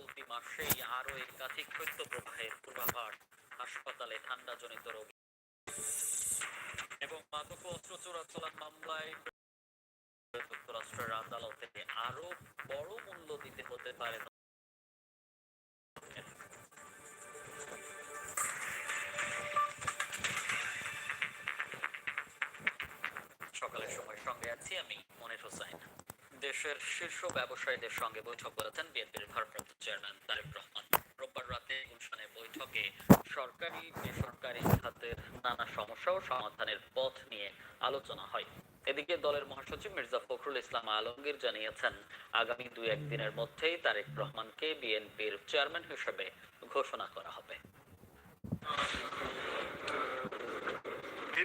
চলতি মাসেই আরও একাধিক শৈত্যপ্রবাহের পূর্বাভাস হাসপাতালে ঠান্ডাজনিত রোগ এবং মাদক অস্ত্র চোরাচালান মামলায় যুক্তরাষ্ট্রের আদালতে আরও বড় মূল্য দিতে হতে পারে। সকালের সময় সঙ্গে আছি আমি মনে হোসাইন দেশের শীর্ষ ব্যবসায়ীদের সঙ্গে বৈঠক করেছেন বিএনপির ভারপ্রাপ্ত চেয়ারম্যান তারেক রহমান। রোববার রাতে গুলশানে বৈঠকে সরকারি, বেসরকারি খাতের নানা সমস্যা ও সমাধানের পথ নিয়ে আলোচনা হয়। এদিকে দলের মহাসচিব মির্জা ফখরুল ইসলাম আলমগীর জানিয়েছেন, আগামী দুই একদিনের মধ্যেই তারেক রহমানকে বিএনপির চেয়ারম্যান হিসেবে ঘোষণা করা হবে।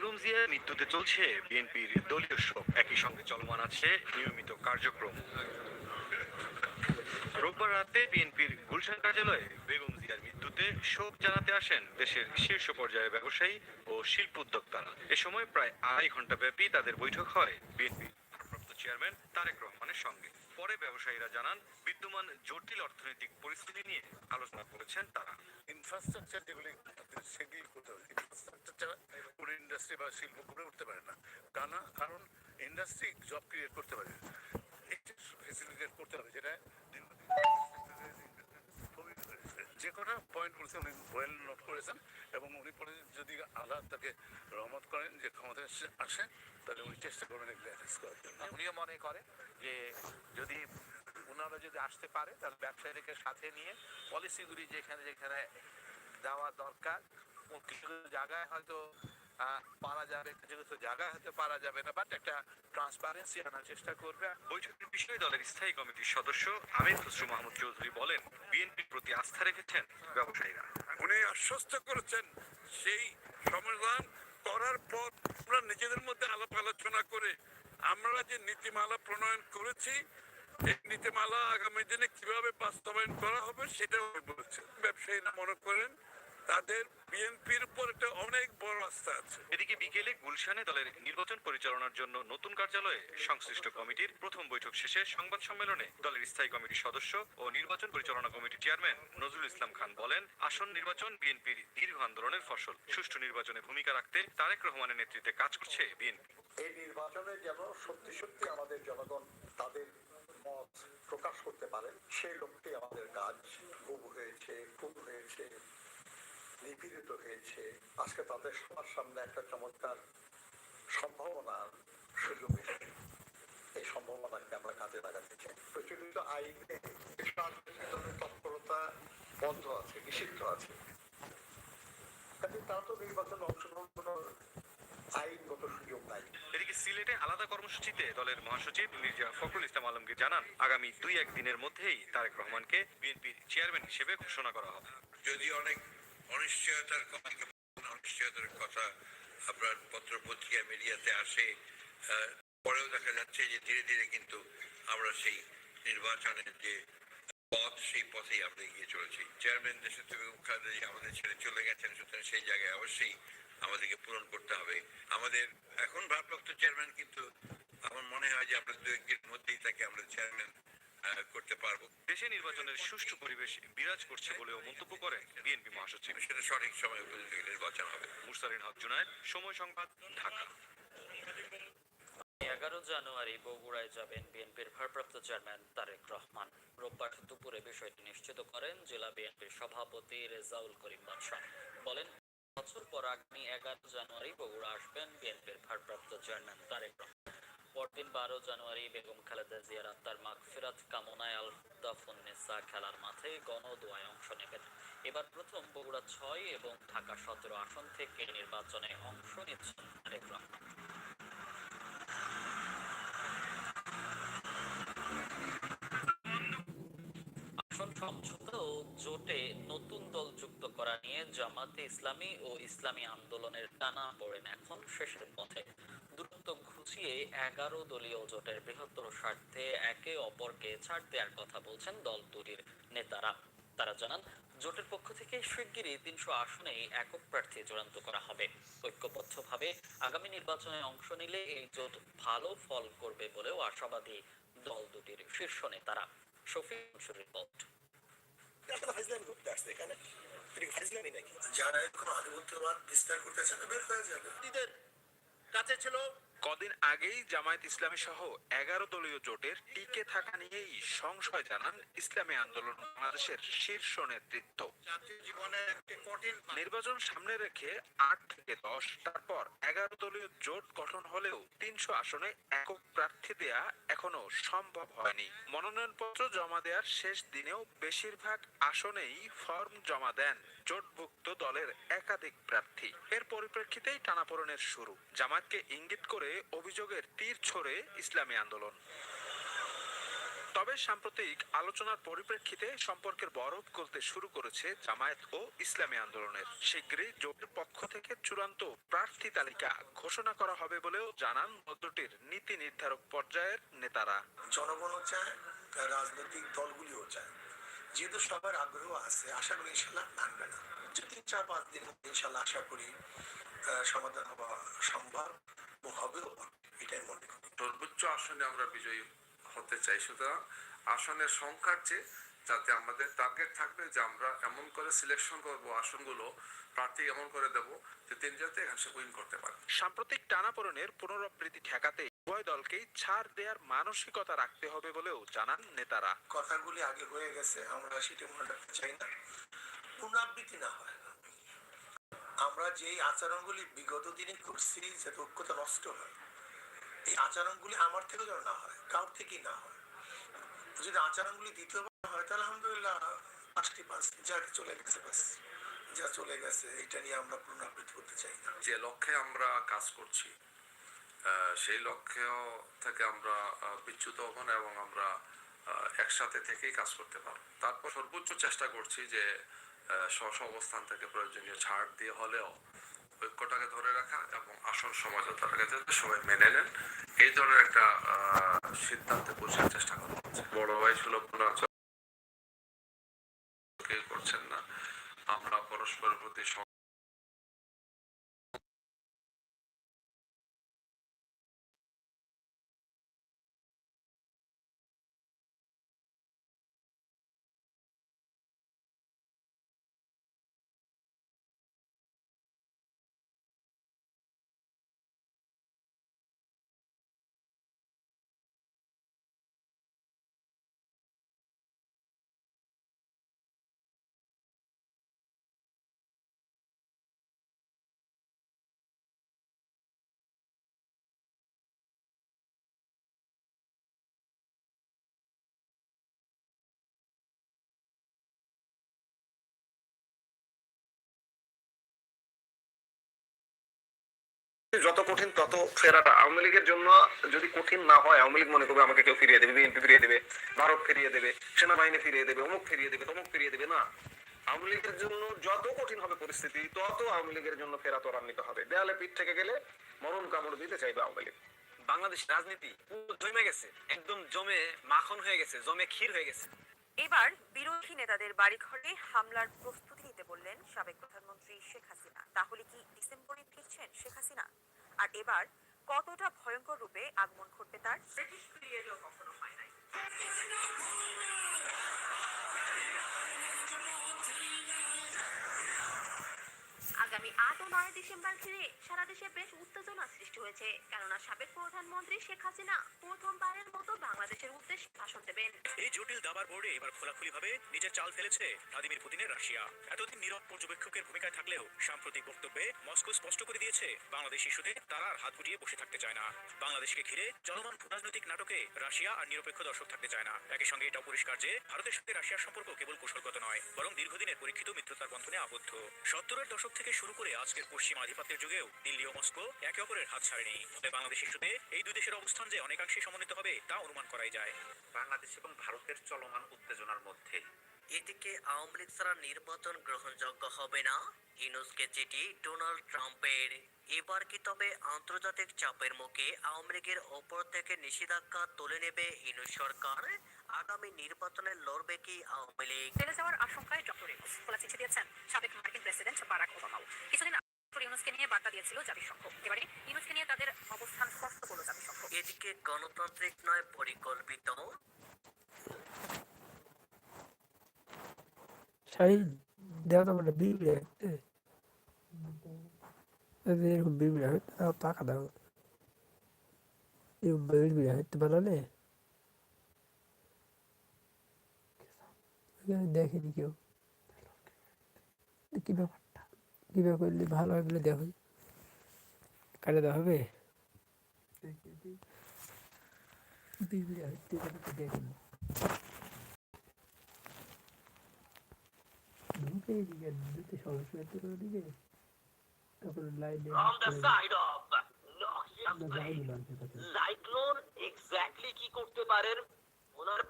বেগম জিয়ার মৃত্যুতে চলছে বিএনপির দলীয় শোক। একই সঙ্গে চলমান আছে নিয়মিত কার্যক্রম। রোববার রাতে বিএনপির গুলশান কার্যালয়ে বেগম জিয়ার মৃত্যুতে শোক জানাতে আসেন দেশের শীর্ষ পর্যায়ের ব্যবসায়ী ও শিল্প উদ্যোক্তারা। এ সময় প্রায় আড়াই ঘণ্টা ব্যাপী তাদের বৈঠক হয় বিএনপির চেয়ারম্যান তারেক রহমানের সঙ্গে। পরে ব্যবসায়ীরা জানান, বিদ্যমান জটিল অর্থনৈতিক পরিস্থিতি নিয়ে আলোচনা করেছেন তারা। ইনফ্রাস্ট্রাকচার যেগুলি সেগুলি করতে হবে। ইনফ্রাস্ট্রাকচার ছাড়া কোনো ইন্ডাস্ট্রি বা শিল্প করে উঠতে পারে না। কারণ কারণ ইন্ডাস্ট্রি জব ক্রিয়েট করতে পারে। ফেসিলিটেট করতে হবে যেটা যে কোনো পয়েন্ট বলছেন উনি ওয়েল নোট করেছেন এবং উনি পরে আল্লাহ তাকে রহমত করেন যে ক্ষমতা আসে তাহলে উনি চেষ্টা করবেন এগুলো অ্যারেস্ট করার জন্য। উনিও মনে করে যে যদি ওনারা যদি আসতে পারে তাহলে ব্যবসায়ীদেরকে সাথে নিয়ে পলিসিগুলি যেখানে যেখানে দেওয়া দরকার কিছু জায়গায় হয়তো পারা যাবে কিছু কিছু জায়গায় হয়তো পারা যাবে না বাট একটা ট্রান্সপারেন্সি আনার চেষ্টা করবে। বৈঠকের বিষয়ে দলের স্থায়ী কমিটির সদস্য আমির খসরু মাহমুদ চৌধুরী বলেন বিএনপির প্রতি আস্থা রেখেছেন ব্যবসায়ীরা। উনি আশ্বস্ত করেছেন সেই সমাধান করার পর আমরা নিজেদের মধ্যে আলাপ আলোচনা করে আমরা যে নীতিমালা প্রণয়ন করেছি, এই নীতিমালা আগামী দিনে কীভাবে বাস্তবায়ন করা হবে সেটা বলছে। ব্যবসায়ীরা মনে করেন তাদের বিএনপির উপর একটা অনেক বড় আস্থা আছে। এদিকে বিকেলে গুলশানে দলের নির্বাচন পরিচালনার জন্য নতুন কার্যালয়ে সংশ্লিষ্ট কমিটির প্রথম বৈঠক শেষে সংবাদ সম্মেলনে দলের স্থায়ী কমিটির সদস্য ও নির্বাচন পরিচালনা কমিটির চেয়ারম্যান নজরুল ইসলাম খান বলেন আসন নির্বাচন বিএনপির দীর্ঘ আন্দোলনের ফসল। সুষ্ঠু নির্বাচনে ভূমিকা রাখতে তারেক রহমানের নেতৃত্বে কাজ করছে বিএনপি। এই নির্বাচনে যেন সত্যি সত্যি আমাদের জনগণ তাদের মত প্রকাশ করতে পারে সেই লক্ষ্যে আমাদের কাজ গুম হয়েছে খুন হয়েছে। নিপীড়িত হয়েছে। আজকে তাদের সবার সামনে একটা চমৎকার সম্ভাবনার সুযোগ এসেছে। এই সম্ভাবনাকে আমরা কাজে লাগাতে চাই। প্রচলিত আইনে তৎপরতা বন্ধ আছে নিষিদ্ধ আছে। কাজে তারা তো নির্বাচনে অংশগ্রহণ করার আইনগত সুযোগ নাই। এদিকে সিলেটে আলাদা কর্মসূচিতে দলের মহাসচিব মির্জা ফখরুল ইসলাম আলমগীর জানান আগামী দুই একদিনের মধ্যেই তারেক রহমানকে বিএনপির চেয়ারম্যান হিসেবে ঘোষণা করা হবে। যদি অনেক অনিশ্চয়তার অনিশ্চয়তার কথা আপনার পত্র পত্রিকা মিডিয়াতে আসে। পরেও দেখা যাচ্ছে যে ধীরে ধীরে কিন্তু আমরা সেই নির্বাচনের যে পথ, সেই পথেই আমরা এগিয়ে চলেছি। চেয়ারম্যান দেশের থেকে আমাদের ছেড়ে চলে গেছেন, সুতরাং সেই জায়গায় অবশ্যই আমাদেরকে পূরণ করতে হবে। আমাদের এখন ভারপ্রাপ্ত চেয়ারম্যান কিন্তু আমার মনে হয় যে আমরা দু একদিনের মধ্যেই তাকে আমরা চেয়ারম্যান করতে পারব। দেশে নির্বাচনের সুষ্ঠু পরিবেশ বিরাজ করছে বলেও মন্তব্য করেন বিএনপি মহাসচিব। সেটা সঠিক সময় উপযোগী নির্বাচন হবে। মুরসালিন হক জুনায়েদ সময় সংবাদ ঢাকা। এগারো জানুয়ারি বগুড়ায় যাবেন বিএনপির ভারপ্রাপ্ত চেয়ারম্যান তারেক রহমান। রোববার দুপুরে বিষয়টি নিশ্চিত করেন জেলা বিএনপির সভাপতি রেজাউল করিম বাদশাহ। বলেন বছর পর আগামী এগারো জানুয়ারি বগুড়া আসবেন বিএনপির ভারপ্রাপ্ত চেয়ারম্যান তারেক রহমান। পরদিন বারো জানুয়ারি বেগম খালেদা জিয়ার আত্মার মাগফিরাত কামনায় আল দাফুন্নেসা খেলার মাঠে গণদোয়ায় অংশ নেবেন। এবার প্রথম বগুড়া ছয় এবং ঢাকা সতেরো আসন থেকে নির্বাচনে অংশ নিচ্ছেন তারেক সমঝোতা ও জোটে নতুন দল যুক্ত করা নিয়ে জামাতে ইসলামী ও ইসলামী আন্দোলনের টানা পড়েন এখন শেষের পথে। ঘুচিয়ে এগারো দলীয় জোটের বৃহত্তর স্বার্থে একে অপরকে ছাড় দেওয়ার কথা বলছেন দল দুটির নেতারা। তারা জানান জোটের পক্ষ থেকে শিগগিরই তিনশো আসনেই একক প্রার্থী চূড়ান্ত করা হবে। ঐক্যবদ্ধভাবে আগামী নির্বাচনে অংশ নিলে এই জোট ভালো ফল করবে বলেও আশাবাদী দল দুটির শীর্ষ নেতারা। শফিক রিপোর্ট। যারা এখন আধিপত্যবাদ বিস্তার করতে চান বের হয়ে যাবে। কাছে ছিল কদিন আগেই জামায়াত ইসলামী সহ এগারো দলীয় জোটের টিকে থাকা নিয়েই সংশয় জানান ইসলামী আন্দোলন বাংলাদেশের শীর্ষ নেতৃত্ব। নির্বাচন সামনে রেখে আট থেকে দশ তারপর এগারো দলীয় জোট গঠন হলেও তিনশো আসনে একক প্রার্থী দেয়া এখনও সম্ভব হয়নি। মনোনয়নপত্র জমা দেওয়ার শেষ দিনেও বেশিরভাগ আসনেই ফর্ম জমা দেন। জোটভুক্ত দলের একাধিক প্রার্থী। এর পরিপ্রেক্ষিতেই টানাপোড়েনের শুরু। জামায়াতকে ইঙ্গিত করে অভিযোগের তীর ছড়ে ইসলামী আন্দোলন। তবে সাম্প্রতিক আলোচনার পরিপ্রেক্ষিতে সম্পর্কের বরফ গলতে শুরু করেছে জামায়াত ও ইসলামী আন্দোলনের। শীঘ্রই জোটের পক্ষ থেকে চূড়ান্ত প্রার্থী তালিকা ঘোষণা করা হবে বলেও জানান দলটির নীতি নির্ধারক পর্যায়ের নেতারা। জনগণও চায়, রাজনৈতিক দলগুলিও চায়। যেহেতু সবার আগ্রহ আছে আশা করি ইনশাল্লাহ মানবে না। যে তিন চার পাঁচ দিন ইনশাল্লাহ আশা করি সমাধান হওয়া সম্ভব হবেও এটাই মনে করি। সর্বোচ্চ আসনে আমরা বিজয়ী হতে চাই। সুতরাং আসনের সংখ্যার চেয়ে যাতে আমাদের টার্গেট থাকবে যে আমরা এমন করে সিলেকশন করব আসনগুলো প্রার্থী এমন করে দেব যে তিনি যাতে এখানে উইন করতে পারে সাম্প্রতিক টানাপোড়েনের পুনরাবৃত্তি ঠেকাতে উভয় দলকেই ছাড় দেওয়ার মানসিকতা রাখতে হবে বলেও জানান নেতারা। কথাগুলি আগে হয়ে গেছে আমরা সেটা মনে রাখতে চাই না। পুনরাবৃত্তি না হয়। আমরা যেই আচরণগুলি বিগত দিনে করছি যাতে ঐক্যতা নষ্ট হয়। এই আচরণগুলি আমার থেকে যেন না হয় কারোর থেকেই না হয়। যদি আচরণগুলি দ্বিতীয়বার হয় তাহলে আলহামদুলিল্লাহ পাঁচটি পাঁচ যা চলে গেছে বাস যা চলে গেছে এটা নিয়ে আমরা পুনরাবৃত্তি করতে চাই না। যে লক্ষ্যে আমরা কাজ করছি সেই লক্ষ্য থেকে আমরা বিচ্যুত হব না এবং আমরা একসাথে থেকেই কাজ করতে পারব। তারপর সর্বোচ্চ চেষ্টা করছি যে স্ব অবস্থান থেকে প্রয়োজনীয় ছাড় দিয়ে হলেও ঐক্যটাকে ধরে রাখা এবং আসল সমঝোতাটাকে যাতে সবাই মেনে নেন, এই ধরনের একটা সিদ্ধান্তে পৌঁছার চেষ্টা করা হচ্ছে। বড় ভাই সুলভ যত কঠিন, তত ফেরাটা আওয়ামী লীগের জন্য যদি কঠিন না হয়, আওয়ামী লীগ মনে করবে আমাকে কেউ ফিরিয়ে দেবে, বিএনপি ফিরিয়ে দেবে, ভারত ফিরিয়ে দেবে, সেনাবাহিনী ফিরিয়ে দেবে, অমুক ফিরিয়ে দেবে, তমুক ফিরিয়ে দেবে, না। আওয়ামী লীগের জন্য যত কঠিন হবে পরিস্থিতি, তত আওয়ামী লীগের জন্য ফেরা ত্বরান্বিত হবে। দেয়ালে পিঠ থেকে গেলে মরণ কামড় দিতে চাইবে আওয়ামী লীগ। বাংলাদেশ রাজনীতি জমে গেছে, একদম জমে মাখন হয়ে গেছে, জমে ক্ষীর হয়ে গেছে। এবার বিরোধী নেতাদের বাড়ি ঘরে হামলার প্রস্তুতি নিতে বললেন সাবেক প্রধানমন্ত্রী শেখ হাসিনা। তাহলে কি ডিসেম্বরে ফিরছেন শেখ হাসিনা? আর এবার কতটা ভয়ঙ্কর রূপে আগমন ঘটবে তার? ব্রিটিশ কখনো হয় নাই আগামী আট ও নয় ডিসেম্বর ঘিরে সারা দেশে বেশ উত্তেজনা সৃষ্টি হয়েছে, কেননা সাবেক প্রধানমন্ত্রী শেখ হাসিনা প্রথমবারের মতো বাংলাদেশের উদ্দেশ্যে ভাষণ দেবেন। এই জটিল দাবার বোর্ডে এবার খোলাখুলি ভাবে নিজের চাল ফেলেছে ভ্লাদিমির পুতিনের রাশিয়া। এতদিন নীরব পর্যবেক্ষকের ভূমিকায় থাকলেও সাম্প্রতিক বক্তব্যে মস্কো স্পষ্ট করে দিয়েছে, বাংলাদেশ ইস্যুতে তারা আর হাত গুটিয়ে বসে থাকতে চায় না। বাংলাদেশকে ঘিরে চলমান ভূরাজনৈতিক নাটকে রাশিয়া আর নিরপেক্ষ দর্শক থাকতে চায় না। একই সঙ্গে এটাও পরিষ্কার যে ভারতের সাথে রাশিয়ার সম্পর্ক কেবল কৌশলগত নয়, বরং দীর্ঘদিনের পরীক্ষিত মিত্রতার বন্ধনে আবদ্ধ। সত্তরের দশক থেকে শুরু করে আজকের পশ্চিম আধিপত্যের যুগেও দিল্লি ও মস্কো একে অপরের হাত ছাড়েনি। ফলে বাংলাদেশ ইস্যুতে এই দুই দেশের অবস্থান যে অনেকাংশে সমন্বিত হবে তা অনুমান করাই যায়। বাংলাদেশ এবং ভারতের চলমান উত্তেজনার মধ্যে। এদিকে আওয়ামী লীগ ছাড়া নির্বাচন গ্রহণযোগ্য হবে না ইউনুসকে চিঠি ডোনাল্ড ট্রাম্পের। এবার কি তবে আন্তর্জাতিক চাপের মুখে আওয়ামী লীগের ওপর থেকে নিষেধাজ্ঞা তুলে নেবে ইউনুস সরকার? আগামী নির্বাচনে লড়বে কি আওয়ামী লীগ? জেলে যাওয়ার আশঙ্কায় ডক্টর ইউনুস খোলা চিঠি দিয়েছেন সাবেক মার্কিন প্রেসিডেন্ট বারাক ওবামাও। কিছুদিন আগে ডক্টর ইউনুসকে নিয়ে বার্তা দিয়েছিল জাতিসংঘ। এবারে ইউনুসকে নিয়ে তাদের অবস্থান স্পষ্ট করল জাতিসংঘ। এদিকে গণতান্ত্রিক নয় পরিকল্পিত। শাহিন দেও তো মানে বিবি হইতে এরকম বিবি হইতে তাও টাকা দাও। এরকম বিবি হইতে বানালে? দেখেনি কেউ। কি ব্যাপারটা? কি ব্যাপার করলে? ভালো হয় বলে দেখো। কাটে দেওয়া হবে? ঢুকে এদিকে দুটো সমস্যা ওদিকে। তারপরে লাইনে সাইক্লোন এক্স্যাক্টলি কি করতে পারেন? ওনার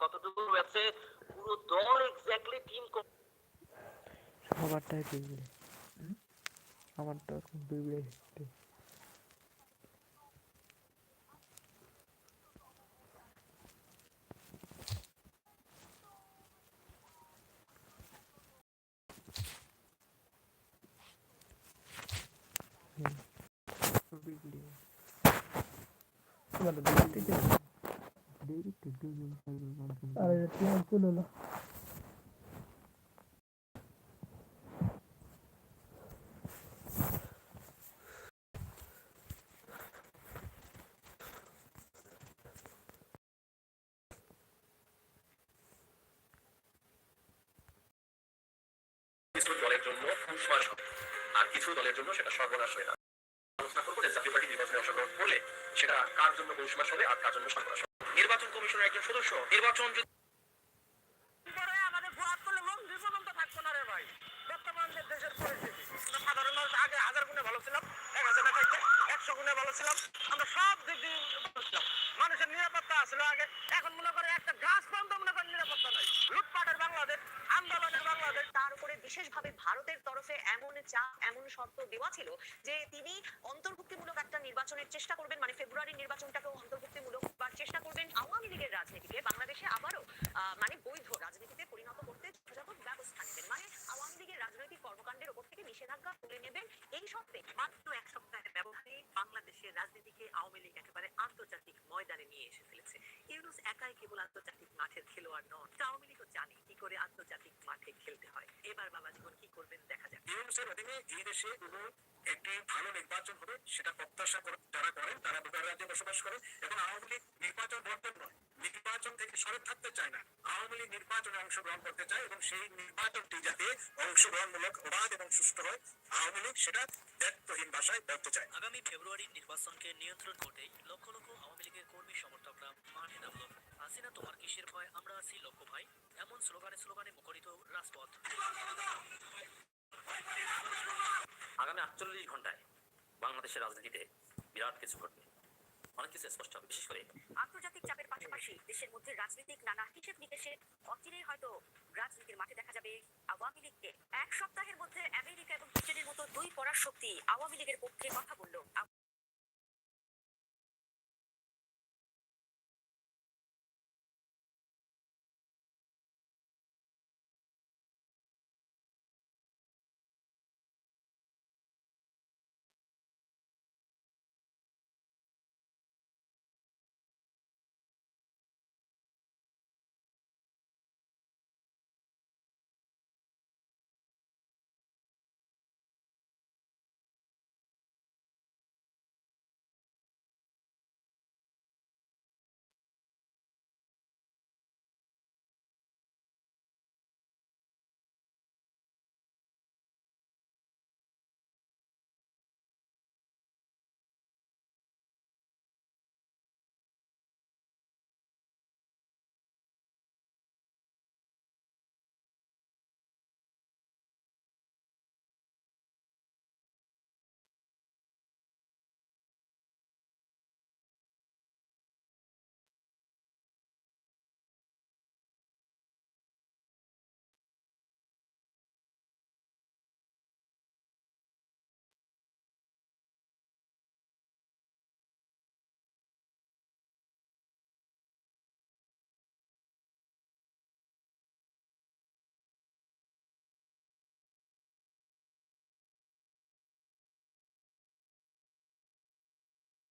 কতটুকু রয়েছে পুরো দল এক্স্যাক্টলি টিম সবারটাই বিগড়ে আমারটা বিগড়ে গেছে কেন আর এটা তুলো না কিছু দলের জন্য পুষ্মাস হবে আর কিছু দলের জন্য সেটা সর্বনাশ হয়ে যাবে আলোচনা করব যে জাতীয় পার্টি নির্বাচনে অংশগ্রহণ করলে সেটা কার জন্য পৌষমাস হবে আর কার জন্য সর্বনাশ হবে নির্বাচন কমিশনের একজন সদস্য নির্বাচন যদি আমাদের ভুয়াত করলে মন্ত্রী পর্যন্ত থাকতো না রে ভাই বর্তমান যে দেশের পরিস্থিতি আমরা সাধারণ মানুষ আগে হাজার গুণে ভালো ছিলাম এক হাজার টাকা একশো গুণে ভালো ছিলাম আমরা সব দিক দিয়ে ভালো ছিলাম। মানুষের নিরাপত্তা আসলো আগে এখন মনে করে একটা গাছ পর্যন্ত মনে করেন নিরাপত্তা নাই। লুটপাটের বাংলাদেশ আন্দোলনের বাংলাদেশ। তার উপরে বিশেষভাবে ভারতের তরফে এমন চাপ এমন শর্ত দেওয়া ছিল যে তিনি অন্তর্ভুক্তিমূলক একটা নির্বাচনের চেষ্টা করবেন মানে ফেব্রুয়ারি নির্বাচনটাকেও অন্তর্ভুক্তিমূলক চেষ্টা করবেন আওয়ামী লীগের রাজনীতিকে বাংলাদেশে আবারও মানে বৈধ রাজনীতিতে পরিণত করতে যথাযথ ব্যবস্থা নেবেন। মানে আওয়ামী লীগের রাজনৈতিক কর্মকাণ্ডের উপর থেকে নিষেধাজ্ঞা তুলে নেবেন। এই শর্তে মাত্র এক সপ্তাহের ব্যবধানে বাংলাদেশের রাজনীতিকে আওয়ামী লীগ একেবারে আন্তর্জাতিক ময়দানে নিয়ে এসে ফেলেছে। ইউনুস একাই কেবল আন্তর্জাতিক মাঠের খেলোয়াড় নন। আওয়ামী লীগও জানে কি করে আন্তর্জাতিক মাঠে খেলতে হয়। এবার বাবা জীবন কি করবেন দেখা যাক। ইউনুসের অধীনে এই দেশে কোনো একটি ভালো নির্বাচন হবে, সেটা প্রত্যাশা করে যারা করেন, তারা ভোটার রাজ্যে বসবাস করে এবং আওয়ামী লীগ নির্বাচন বর্জন নয়, নির্বাচন থেকে সরে থাকতে চায় না। আওয়ামী লীগ নির্বাচনে অংশগ্রহণ করতে চায় এবং সেই নির্বাচনটি যাতে অংশগ্রহণমূলক অবাধ এবং সুষ্ঠু হয়, আওয়ামী লীগ সেটা দায়িত্বহীন ভাষায় বলতে চায়। আগামী ফেব্রুয়ারির নির্বাচনকে নিয়ন্ত্রণ করতেই লক্ষ লক্ষ আওয়ামী লীগের কর্মী সমর্থকরা মাঠে নামল। হাসিনা, তোমার কিসের ভয়? আমরা আছি লক্ষ্য ভাই। এমন স্লোগানে স্লোগানে মুখরিত রাজপথ। আগামী আটচল্লিশ ঘন্টায় বাংলাদেশের রাজনীতিতে বিরাট কিছু ঘটবে। অনেক কিছু স্পষ্ট হবে, বিশেষ করে আন্তর্জাতিক চাপের পাশাপাশি দেশের মধ্যে রাজনৈতিক নানা হিসেব নিকেশে অচিরেই হয়তো রাজনীতির মাঠে দেখা যাবে আওয়ামী লীগকে। এক সপ্তাহের মধ্যে আমেরিকা এবং ব্রিটেনের মতো দুই পড়ার শক্তি আওয়ামী লীগের পক্ষে কথা বলল।